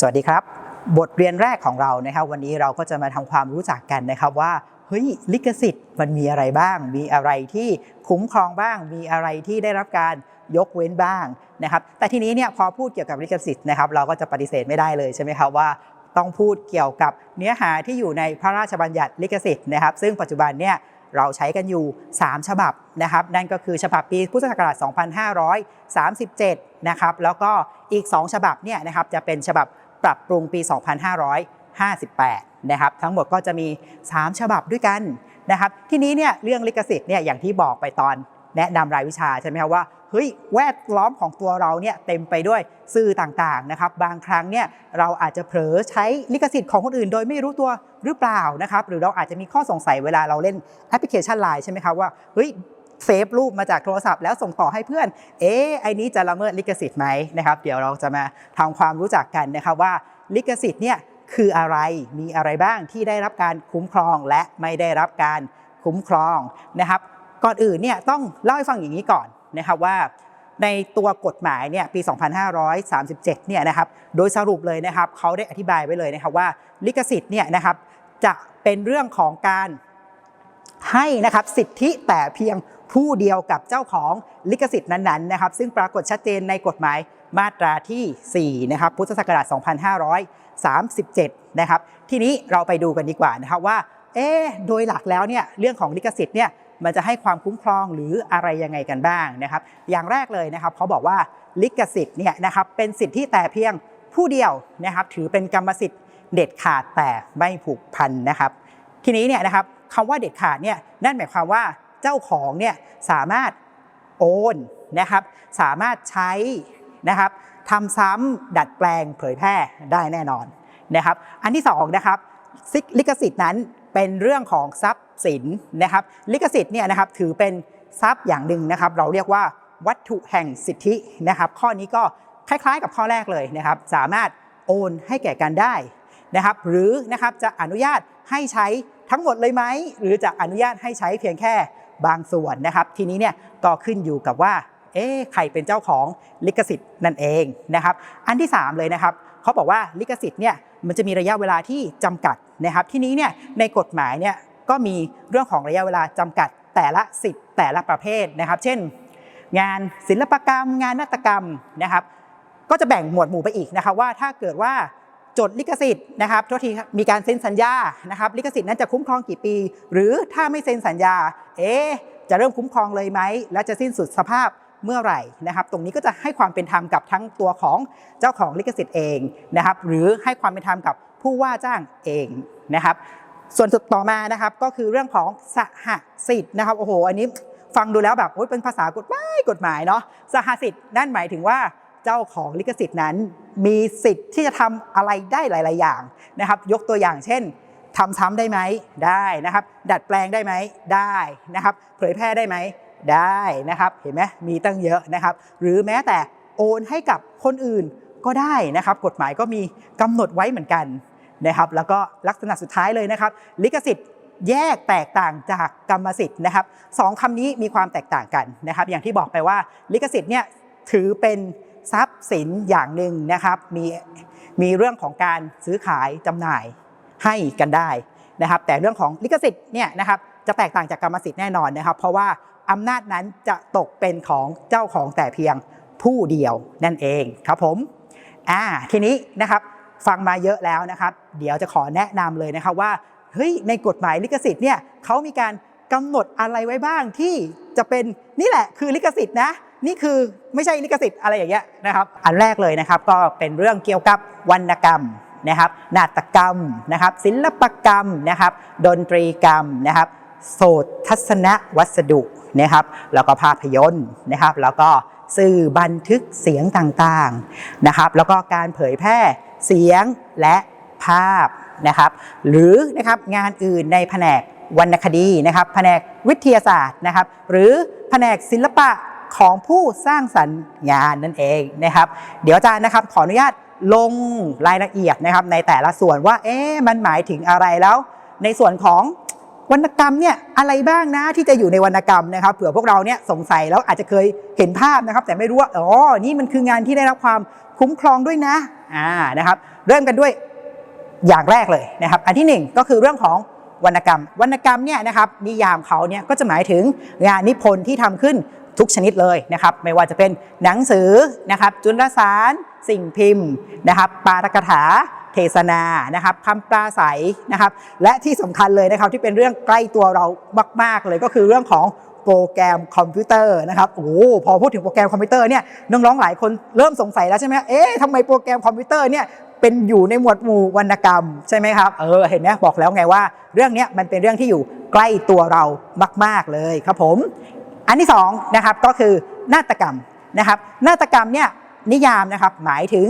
สวัสดีครับ บทเรียนแรกของเรานะครับ วันนี้เราก็จะมาทำความรู้จักกันนะครับว่าเฮ้ยลิขสิทธิ์มันมีอะไรบ้าง มีอะไรที่คุ้มครองบ้าง มีอะไรที่ได้รับการยกเว้นบ้างนะครับแต่ทีนี้เนี่ยพอพูดเกี่ยวกับลิขสิทธิ์นะครับเราก็จะปฏิเสธไม่ได้เลยใช่ไหมครับว่าต้องพูดเกี่ยวกับเนื้อหาที่อยู่ในพระราชบัญญัติลิขสิทธิ์นะครับ ซึ่งปัจจุบันเนี่ยเราใช้กันอยู่ 3 ฉบับนะครับ นั่นก็คือฉบับปีพุทธศักราช 2537 นะครับ แล้วก็อีก 2 ฉบับเนี่ยนะครับจะเป็นฉบับ ปรับปรุงปี 2558 นะครับทั้งหมดก็จะมี 3 ฉบับด้วยกันนะครับทีนี้เนี่ยเรื่องลิขสิทธิ์เนี่ยอย่างที่บอกไปตอนแนะนำรายวิชาใช่ไหมครับว่าเฮ้ยแวดล้อมของตัวเราเนี่ยเต็มไปด้วยสื่อต่างๆนะครับบางครั้งเนี่ยเราอาจจะเผลอใช้ลิขสิทธิ์ของคนอื่น โดยไม่รู้ตัวหรือเปล่านะครับหรือเราอาจจะมีข้อสงสัยเวลาเราเล่นแอปพลิเคชันไลน์ใช่ไหมครับว่าเฮ้ย เซฟรูปมาจากโทรศัพท์แล้วส่งต่อให้เพื่อน เอ๊ะไอ้นี้จะละเมิดลิขสิทธิ์ไหมนะครับ เดี๋ยวเราจะมาทำความรู้จักกันนะครับว่าลิขสิทธิ์เนี่ยคืออะไร มีอะไรบ้างที่ได้รับการคุ้มครองและไม่ได้รับการคุ้มครองนะครับ ก่อนอื่นเนี่ยต้องเล่าให้ฟังอย่างนี้ก่อนนะครับว่าในตัวกฎหมายเนี่ยปี 2537 เนี่ยนะครับ โดยสรุปเลยนะครับเขาได้อธิบายไว้เลยนะครับว่าลิขสิทธิ์เนี่ยนะครับจะเป็นเรื่องของการให้นะครับสิทธิแต่เพียง ผู้เดียวกับเจ้าของลิขสิทธิ์นั้นๆนะครับ ซึ่งปรากฏชัดเจนในกฎหมายมาตราที่ 4 นะครับ พุทธศักราช 2537 นะครับ ทีนี้เราไปดูกันดีกว่านะครับว่า เอ๊โดยหลักแล้วเนี่ยเรื่องของลิขสิทธิ์เนี่ยมันจะให้ความคุ้มครองหรืออะไรยังไงกันบ้างนะครับ อย่างแรกเลยนะครับเขาบอกว่าลิขสิทธิ์เนี่ยนะครับเป็นสิทธิแต่เพียงผู้เดียวนะครับ ถือเป็นกรรมสิทธิ์เด็ดขาดแต่ไม่ผูกพันนะครับ ทีนี้เนี่ยนะครับคำว่าเด็ดขาดเนี่ยนั่นหมายความว่า เจ้าของเนี่ยสามารถโอนนะครับ สามารถใช้นะครับทำซ้ำดัดแปลงเผยแพร่ได้แน่นอนนะครับ อันที่สองนะครับลิขสิทธิ์นั้นเป็นเรื่องของทรัพย์สินนะครับ ลิขสิทธิ์เนี่ยนะครับถือเป็นทรัพย์อย่างหนึ่งนะครับ เราเรียกว่าวัตถุแห่งสิทธินะครับ ข้อนี้ก็คล้ายๆกับข้อแรกเลยนะครับ สามารถโอนให้แก่กันได้นะครับ หรือนะครับจะอนุญาตให้ใช้ทั้งหมดเลยไหม หรือจะอนุญาตให้ใช้เพียงแค่ บางส่วนนะครับ ทีนี้เนี่ยก็ขึ้นอยู่กับว่าเอ๊ะใครเป็นเจ้าของลิขสิทธิ์นั่นเองนะครับ อันที่ 3 เลยนะครับเขาบอกว่าลิขสิทธิ์เนี่ยมันจะมีระยะเวลาที่จำกัดนะครับ ทีนี้เนี่ยในกฎหมายเนี่ยก็มีเรื่องของระยะเวลาจำกัดแต่ละสิทธิ์แต่ละประเภทนะครับ เช่น งานศิลปกรรม งานนาฏกรรมนะครับ ก็จะแบ่งหมวดหมู่ไปอีกนะครับว่าถ้าเกิดว่า จดลิขสิทธิ์นะครับโทษทีมีการเซ็นสัญญานะครับลิขสิทธิ์นั้นจะคุ้มครองกี่ปี หรือถ้าไม่เซ็นสัญญา เอ๊จะเริ่มคุ้มครองเลยไหม และจะสิ้นสุดสภาพเมื่อไหร่นะครับ ตรงนี้ก็จะให้ความเป็นธรรมกับทั้งตัวของเจ้าของลิขสิทธิ์เองนะครับ หรือให้ความเป็นธรรมกับผู้ว่าจ้างเองนะครับ ส่วนสุดต่อมานะครับก็คือเรื่องของสหสิทธิ์นะครับโอ้โหอันนี้ฟังดูแล้วแบบโอ้ยเป็นภาษากฎหมายกฎหมายเนาะสหสิทธิ์นั่นหมายถึงว่า เจ้าของลิขสิทธิ์นั้น มีสิทธิ์ที่จะทำอะไรได้หลาย ๆ อย่างนะครับ ยกตัวอย่างเช่นทำซ้ำได้ไหมได้นะครับ ดัดแปลงได้ไหมได้นะครับ เผยแพร่ได้ไหมได้นะครับเห็นไหมมีตั้งเยอะนะครับ หรือแม้แต่โอนให้กับคนอื่นก็ได้นะครับ กฎหมายก็มีกำหนดไว้เหมือนกันนะครับ แล้วก็ลักษณะสุดท้ายเลยนะครับ ลิขสิทธิ์แยกแตกต่างจากกรรมสิทธิ์นะครับสองคำนี้มีความแตกต่างกันนะครับ อย่างที่บอกไปว่าลิขสิทธิ์เนี่ยถือเป็น ทรัพย์สินอย่างหนึ่งนะครับ มีมีเรื่องของการซื้อขายจำหน่ายให้กันได้นะครับ แต่เรื่องของลิขสิทธิ์เนี่ยนะครับจะแตกต่างจากกรรมสิทธิ์แน่นอนนะครับ เพราะว่าอำนาจนั้นจะตกเป็นของเจ้าของแต่เพียงผู้เดียวนั่นเองครับผมอ่าทีนี้นะครับฟังมาเยอะแล้วนะครับ เดี๋ยวจะขอแนะนำเลยนะครับว่าเฮ้ยในกฎหมายลิขสิทธิ์เนี่ยเขามีการกำหนดอะไรไว้บ้างที่จะเป็นนี่แหละคือลิขสิทธิ์นะ นี่คือไม่ใช่ลิขสิทธิ์อะไรอย่างเงี้ยนะครับ อันแรกเลยนะครับก็เป็นเรื่องเกี่ยวกับวรรณกรรมนะครับนาฏกรรมนะครับ ศิลปกรรมนะครับ ดนตรีกรรมนะครับโสตทัศนวัสดุนะครับ แล้วก็ภาพยนตร์นะครับ แล้วก็สื่อบันทึกเสียงต่างๆนะครับ แล้วก็การเผยแพร่เสียงและภาพนะครับ หรือนะครับงานอื่นในแผนกวรรณคดีนะครับ แผนกวิทยาศาสตร์นะครับ หรือแผนกศิลปะ ของผู้สร้างสรรค์งานนั่นเองนะครับ เดี๋ยวอาจารย์นะครับขออนุญาตลงรายละเอียดนะครับในแต่ละส่วนว่าเอ๊ะมันหมายถึงอะไรแล้ว ในส่วนของวรรณกรรมเนี่ยอะไรบ้างนะที่จะอยู่ในวรรณกรรมนะครับเผื่อพวกเราเนี่ยสงสัยแล้วอาจจะเคยเห็นภาพนะครับ แต่ไม่รู้ว่าอ๋อนี่มันคืองานที่ได้รับความคุ้มครองด้วยนะอ่านะครับ เริ่มกันด้วยอย่างแรกเลยนะครับ อันที่หนึ่งก็คือเรื่องของวรรณกรรม วรรณกรรมเนี่ยนะครับนิยามเขาเนี่ยก็จะหมายถึงงานนิพนธ์ที่ทำขึ้น ทุกชนิดเลยนะครับ ไม่ว่าจะเป็นหนังสือนะครับจุลสาร สิ่งพิมพ์นะครับปาฐกถาเทศนานะครับคำปราศัยนะครับ และที่สำคัญเลยนะครับที่เป็นเรื่องใกล้ตัวเรามาก ๆ เลยก็คือเรื่องของโปรแกรมคอมพิวเตอร์นะครับโอ้โหพอพูดถึงโปรแกรมคอมพิวเตอร์เนี่ยน้องๆหลายคนเริ่มสงสัยแล้วใช่ไหมเอ๊ะทำไมโปรแกรมคอมพิวเตอร์เนี่ยเป็นอยู่ในหมวดหมู่วรรณกรรมใช่ไหมครับเออเห็นไหมบอกแล้วไงว่า เรื่องนี้มันเป็นเรื่องที่อยู่ใกล้ตัวเรามาก ๆเลยครับผม อันที่สองนะครับก็คือนาฏกรรมนะครับนาฏกรรมเนี่ยนิยามนะครับหมายถึง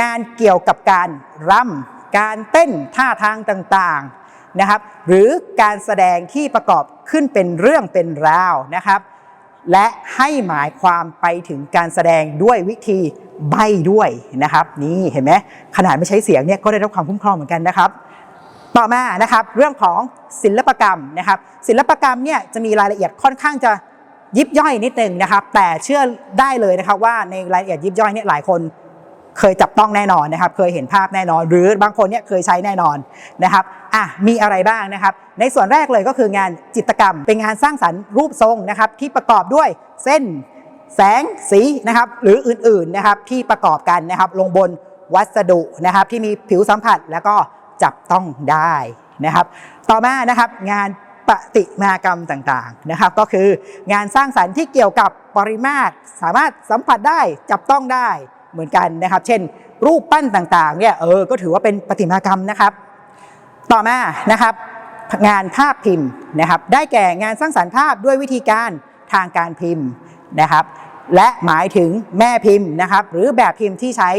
งานเกี่ยวกับการรำการเต้นท่าทางต่างๆนะครับ หรือการแสดงที่ประกอบขึ้นเป็นเรื่องเป็นราวนะครับ และให้หมายความไปถึงการแสดงด้วยวิธีใบด้วยนะครับ นี่เห็นไหมขนาดไม่ใช้เสียงเนี่ยก็ได้รับความคุ้มครองเหมือนกันนะครับ ต่อมานะครับเรื่องของศิลปกรรมนะครับ ศิลปกรรมเนี่ยจะมีรายละเอียดค่อนข้างจะ ยิบย่อยนิดนึงนะครับ แต่เชื่อได้เลยนะครับว่าในรายละเอียดยิบย่อยเนี่ยหลายคนเคยจับต้องแน่นอนนะครับ เคยเห็นภาพแน่นอน หรือบางคนเนี่ยเคยใช้แน่นอนนะครับอะมีอะไรบ้างนะครับ ในส่วนแรกเลยก็คืองานจิตรกรรม เป็นงานสร้างสรรค์รูปทรงนะครับ ที่ประกอบด้วยเส้นแสงสีนะครับหรืออื่นๆนะครับที่ประกอบกันนะครับ ลงบนวัสดุนะครับที่มีผิวสัมผัสแล้วก็จับต้องได้นะครับ ต่อมานะครับงาน ประติมากรรมต่างๆนะครับ ก็คืองานสร้างสรรค์ที่เกี่ยวกับปริมาตร สามารถสัมผัสได้จับต้องได้เหมือนกันนะครับ เช่น รูปปั้นต่างๆเนี่ยเออก็ถือว่าเป็นประติมากรรมนะครับ ต่อมานะครับ งานภาพพิมพ์นะครับ ได้แก่งานสร้างสรรค์ภาพด้วยวิธีการทางการพิมพ์นะครับ และหมายถึงแม่พิมพ์นะครับ หรือแบบพิมพ์ที่ใช้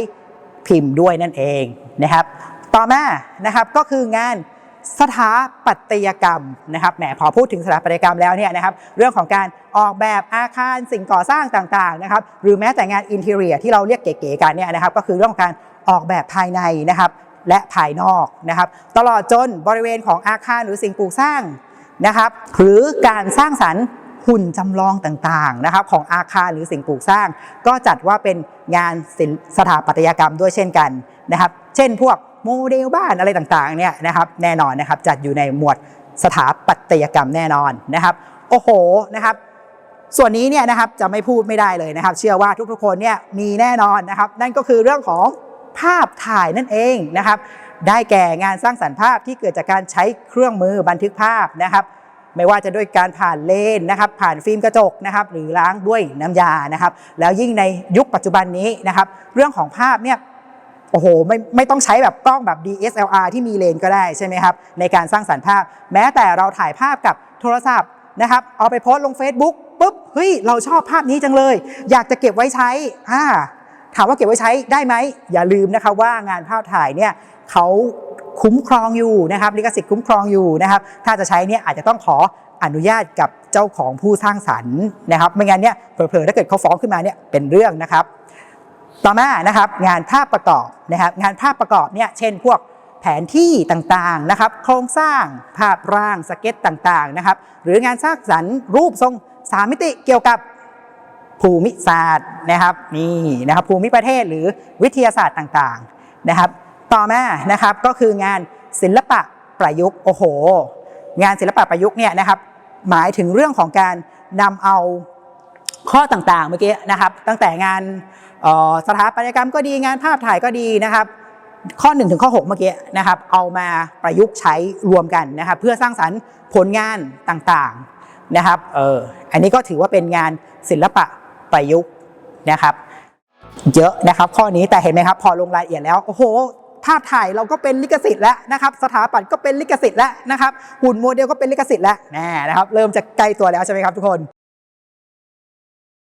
พิมพ์ด้วยนั่นเองนะครับ ต่อมานะครับก็คืองาน สถาปัตยกรรมนะครับแหมพอพูดถึงสถาปัตยกรรมแล้วเนี่ยนะครับเรื่องของการออกแบบอาคารสิ่งก่อสร้างต่างๆนะครับหรือแม้แต่งานอินเท r รียที่เราเรียกเก๋ๆกันเนี่ยนะครับก็คือเรื่องของการออกแบบภายในนะครับและภายนอกนะครับตลอดจนบริเวณของอาคารหรือสิ่งปลูกสร้างนะครับหรือการสร้างสรรค์หุ่นจำลองต่างๆนะครับของอาคารหรือสิ่งปลูกสร้าง ก็จัดว่าเป็นงานศิลป์สถาปัตยกรรมด้วยเช่นกันนะครับ เช่นพวกโมเดลบ้านอะไรต่างๆเนี่ยนะครับแน่นอนนะครับจัดอยู่ในหมวดสถาปัตยกรรมแน่นอนนะครับ โอ้โหนะครับส่วนนี้เนี่ยนะครับจะไม่พูดไม่ได้เลยนะครับ เชื่อว่าทุกๆคนเนี่ยมีแน่นอนนะครับ นั่นก็คือเรื่องของภาพถ่ายนั่นเองนะครับ ได้แก่งานสร้างสรรค์ภาพที่เกิดจากการใช้เครื่องมือบันทึกภาพนะครับ ไม่ว่าจะด้วยการผ่านเลนนะครับ ผ่านฟิล์มกระจกนะครับ หรือล้างด้วยน้ำยานะครับ แล้วยิ่งในยุคปัจจุบันนี้นะครับ เรื่องของภาพเนี่ย อ้โหไม่ไม่ต้องใช้แบบกล้องแบบ DSLR ที่มีเลนก็ได้ใช่ไหมครับในการสร้างสรรค์ภาพ แม้แต่เราถ่ายภาพกับโทรศัพท์นะครับเอาไปโพสต์ลง Facebook ปุ๊บเฮ้ยเราชอบภาพนี้จังเลย อยากจะเก็บไว้ใช้อ่าถามว่าเก็บไว้ใช้ได้ไหมอย่าลืมนะครับว่างานภาพถ่ายเนี่ยเขาคุ้มครองอยู่นะครับลิขสิทธิ์คุ้มครองอยู่นะครับ ถ้าจะใช้เนี่ยอาจจะต้องขออนุญาตกับเจ้าของผู้สร้างสรรค์นะครับ ไม่งั้นเนี่ยเผลอๆถ้าเกิดเขาฟ้องขึ้นมาเนี่ยเป็นเรื่องนะครับ ต่อมานะครับงานภาพประกอบนะครับงานภาพประกอบเนี่ยเช่นพวกแผนที่ต่างๆนะครับ โครงสร้างภาพร่างสเก็ตต่างๆนะครับ หรืองานสร้างสรรค์รูปทรงสามมิติเกี่ยวกับภูมิศาสตร์นะครับนี่นะครับภูมิประเทศหรือวิทยาศาสตร์ต่างๆนะครับ ต่อมานะครับก็คืองานศิลปะประยุกต์โอ้โห งานศิลปะประยุกต์เนี่ยนะครับ หมายถึงเรื่องของการนำเอาข้อต่างๆเมื่อกี้นะครับ ตั้งแต่งาน สถาปัตยกรรมก็ดีงานภาพถ่ายก็ดีนะครับ ข้อ1ถึงข้อ6เมื่อกี้นะครับเอามาประยุกต์ใช้รวมกันนะครับเพื่อสร้างสรรค์ผลงานต่างๆนะครับเอออันนี้ก็ถือว่าเป็นงานศิลปะประยุกต์นะครับ เยอะนะครับข้อนี้แต่เห็นไหมครับพอลงรายละเอียดแล้วโอ้โหภาพถ่ายเราก็เป็นลิขสิทธิ์แล้วนะครับ สถาปัตย์ก็เป็นลิขสิทธิ์แล้วนะครับหุ่นโมเดลก็เป็นลิขสิทธิ์แล้วแน่นะครับ เริ่มจะใกล้ตัวแล้วใช่ไหมครับทุกคน